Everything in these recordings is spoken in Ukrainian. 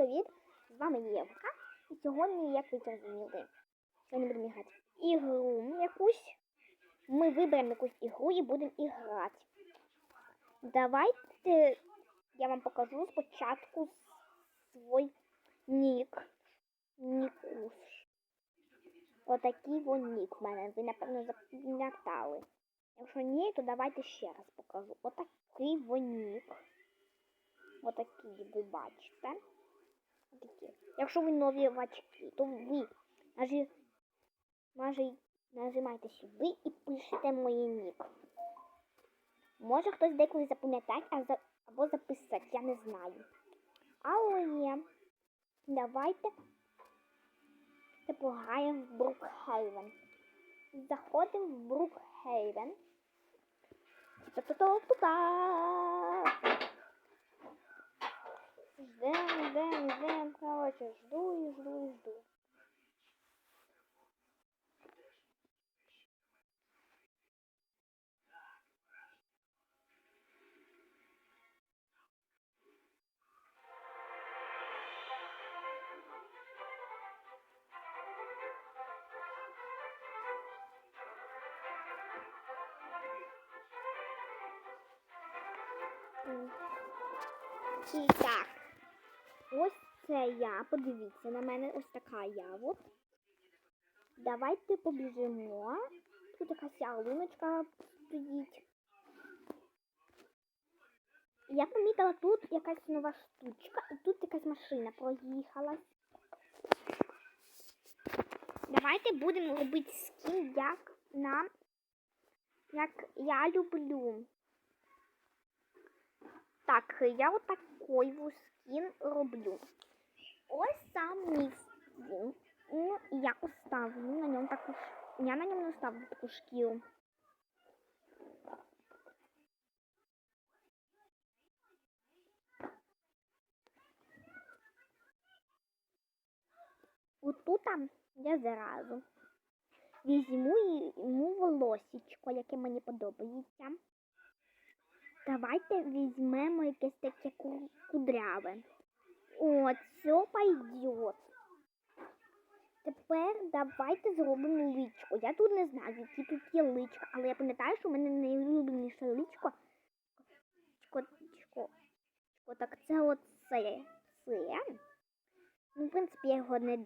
привіт! З вами Євка. І сьогодні, як ви зрозуміли, сьогодні будемо грати ігру якусь. Ми виберемо якусь ігру і будемо і грати. Давайте я вам покажу спочатку свій нік. Нікус. Отакий вон нік в мене. Ви, напевно, запам'ятали. Якщо ні, то давайте ще раз покажу. Отакий вон нік. Отакі ви бачите. Отакі. Якщо ви нові вачки, то ви нажи, нажи, сюди і пишете мої нік. Може хтось деколи запам'ятати або записати, я не знаю. Але давайте пограємо в Брукхейвен. Заходимо в Брукхейвен. Та-та-та-та-та! Ждем, ждем, ждем, короче, жду и жду и жду. Ось це я. Подивіться на мене. Ось така я. От. Давайте побіжимо. Тут якась ялиночка стоїть. Я помітила тут якась нова штучка, і тут якась машина проїхалась. Давайте будемо робити скін, як нам, як я люблю. Так, я от такий вот скін роблю. Ось сам мій. Ну, я оставлю на ньому таку. Я на ньому не оставлю таку шкіру. Отут там я зразу візьму йому волосічко, яке мені подобається. Давайте візьмемо якесь таке кудряве. О, це пойдет. Тепер давайте зробимо личко. Я тут не знаю, які тут є личка, але я пам'ятаю, що в мене найулюбленіше личко. Чко, чко, чко, так це оце. Це. Ну, в принципі, я його не,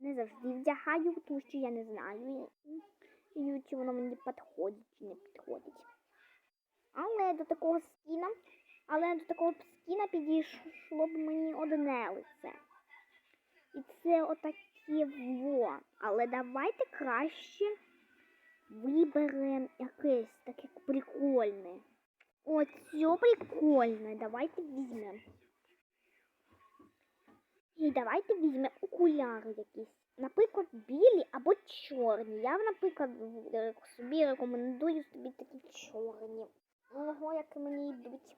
не завжди вдягаю, тому що я не знаю, чи воно мені підходить чи не підходить. Але до такого скіна, але до такого скіна підійшло б мені одне лице. І це отаке во. Але давайте краще виберемо якесь таке прикольне. О, це прикольне. Давайте візьмемо. І давайте візьмемо окуляри якісь. Наприклад, білі або чорні. Я, наприклад, собі рекомендую собі такі чорні. Ого, як мені йдуть.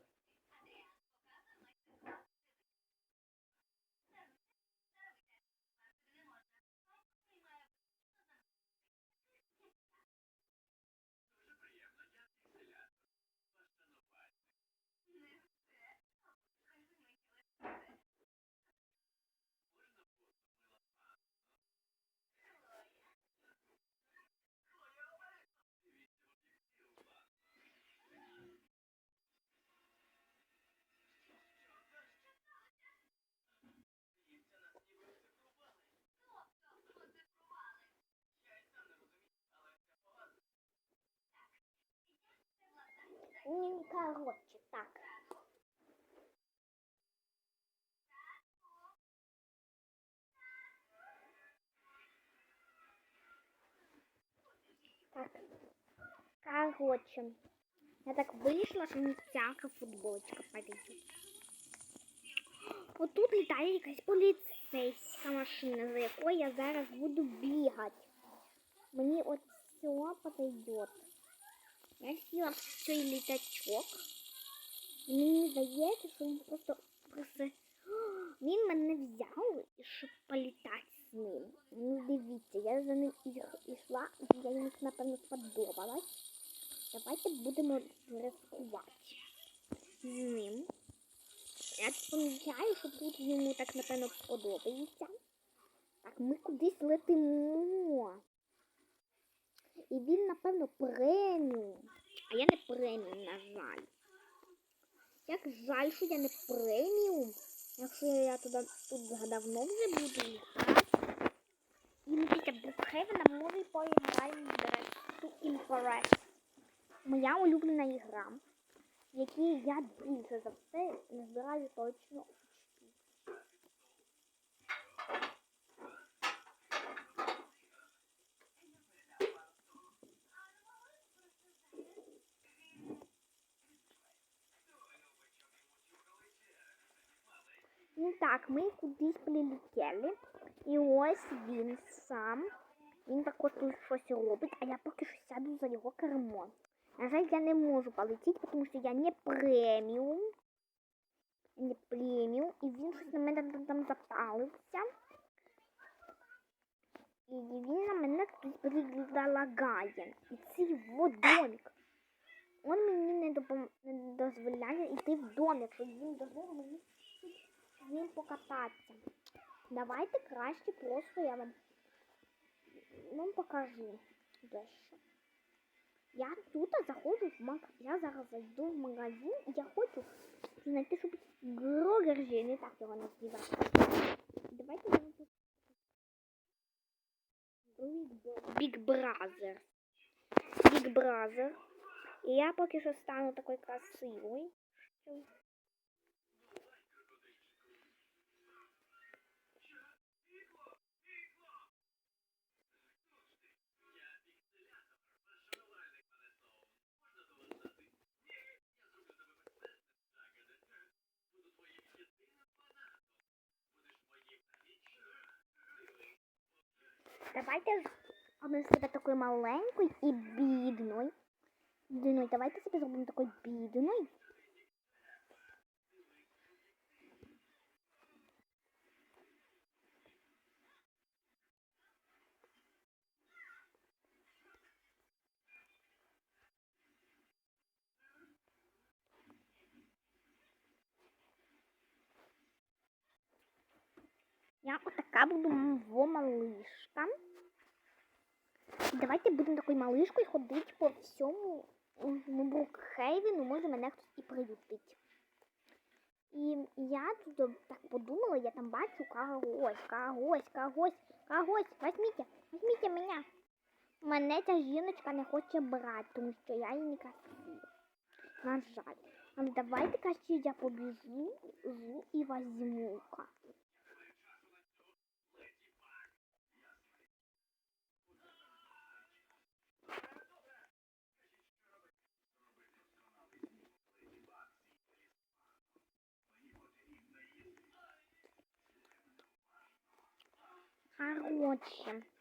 Ні, коротше, так. Так. Короче. Я так вийшла, що мені всяка футболочка подійде. От тут літає якась поліцейська машина, за якою я зараз буду бігати. Мені от все подойдет. Я в цей літачок. Мені здається, що він просто просто він мене взяв, щоб політати з ним. Ну дивіться, я за ним йшла, я йому напевно сподобалась. Давайте будемо рискувати з ним. Я помічаю, що тут йому так, напевно, подобається. Так, ми кудись летимо. І він, напевно, преміум. А я не преміум, на жаль. Як жаль, що я не преміум. Якщо я туди тут давно вже буду грати. І ми Брукхевена може поіграємо в Dress. Моя улюблена ігра, в якій я більше за все назбираю точно так, ми кудись прилетіли. І ось він сам. Він також тут щось робить, а я поки що сяду за його кермо. На жаль, я не можу полетіти, тому що я не преміум. Не преміум. І він щось на мене там, запалився. І він на мене тут прилагає. І цей його домик. Он мені не, допом... не дозволяє йти в домик, щоб він дозволив мені з ним покататися. Давайте краще просто я вам, вам покажу дещо. Я тут заходжу в маг... Я зараз зайду в магазин я хочу знайти, щоб Грогер не так його називати. Давайте я вам. Big Brother. Big Brother. І я поки що стану такою красивою. Давайте зробимо себе такою маленькою і бідною. Бідною. Давайте себе зробимо такою бідною. Я отака буду мова малишка. І Давайте будемо такою малишкою ходити по всьому ну, Брукхейвену, може мене хтось і приютить. І я тут так подумала, я там бачу когось, когось, когось, когось. Возьмите, возьмите мене. Мене ця жіночка не хоче брати, тому що я її не красива. На жаль. Але давайте краще я побіжу і возьму-ка. Короче. Я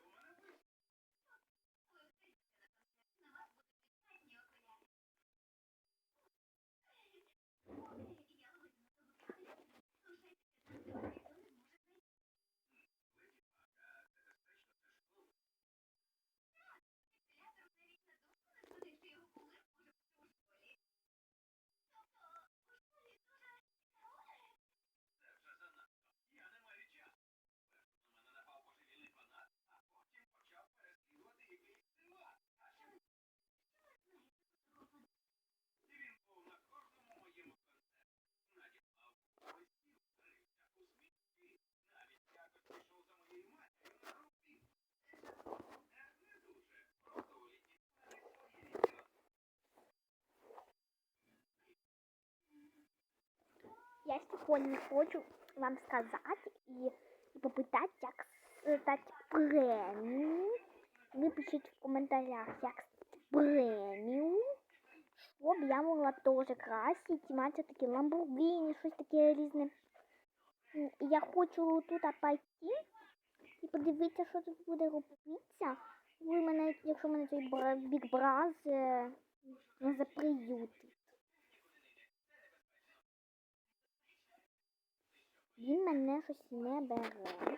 сьогодні хочу вам сказати і, і попитати, як стати пишіть в коментарях, як стати преміум. Щоб я могла теж красити, мати такі ламбургіні, щось таке різне. Я хочу тут пойти і подивитися, що тут буде робитися. Ви мене, якщо мене цей Бік Браз е, не заприютить. Він мене щось не бере.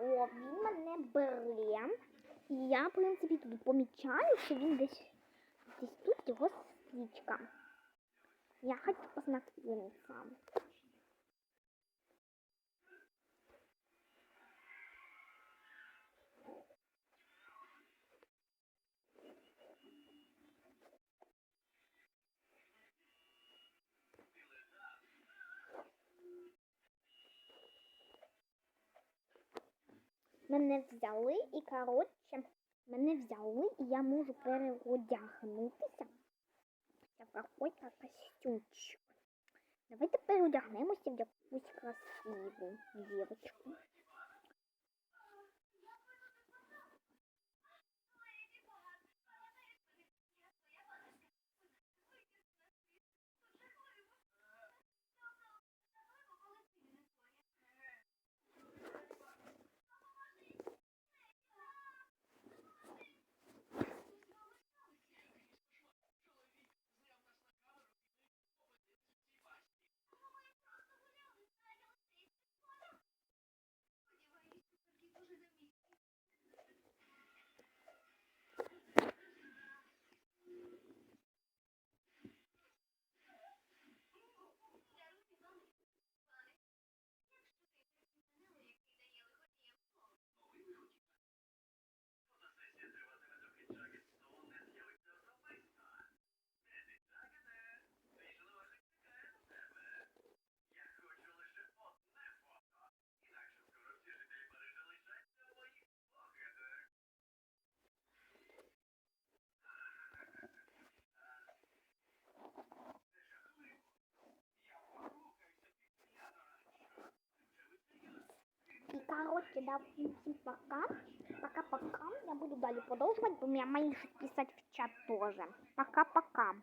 О, він мене бере. І я, в принципі, тут помічаю, що він десь десь тут його свічка. Я хочу познакомиться. Мене взяли і, коротше, мене взяли, і я можу переодягнутися Це какой-то костюмчик. Давайте переодягнемося в якусь красиву дівочку. І коротше, всем пока. Пока-пока. Я буду далі продолжать, у меня мои писать в чат тоже. Пока-пока.